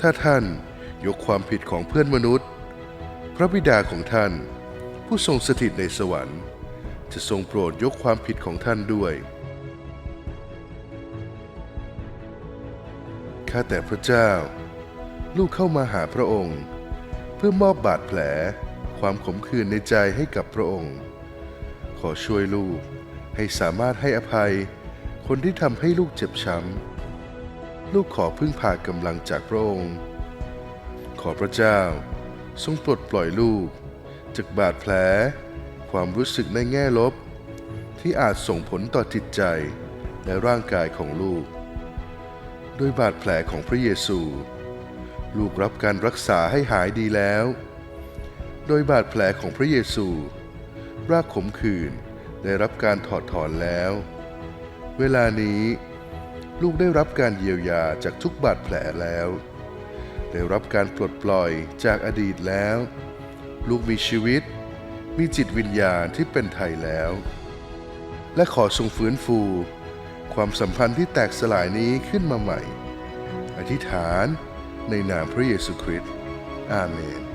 ถ้าท่านยกความผิดของเพื่อนมนุษย์ พระบิดาของท่าน ผู้ทรงสถิตในสวรรค์ จะทรงโปรดยกความผิดของท่านด้วยข้าแต่พระเจ้า ลูกเข้ามาหาพระองค์ เพื่อมอบบาดแผลความขมขื่นในใจให้กับพระองค์ ขอช่วยลูกให้สามารถให้อภัยคนที่ทำให้ลูกเจ็บช้ำ ลูกขอพึ่งพากำลังจากพระองค์ ขอพระเจ้าทรงปลดปล่อยลูก จากบาดแผล ความรู้สึกในแง่ลบ ที่อาจส่งผลต่อจิตใจและร่างกายของลูกโดยบาดแผลของพระเยซู ลูกรับการรักษาให้หายดีแล้ว โดยบาดแผลของพระเยซู รากขมขื่นได้รับการถอดถอนแล้ว เวลานี้ ลูกได้รับการเยียวยาจากทุกบาดแผลแล้ว ได้รับการปลดปล่อยจากอดีตแล้ว ลูกมีชีวิต มีจิตวิญญาณที่เป็นไทยแล้ว และขอทรงฟื้นฟู ความสัมพันธ์ที่แตกสลายนี้ขึ้นมาใหม่ อธิษฐานในนามพระเยซูคริสต์อาเมน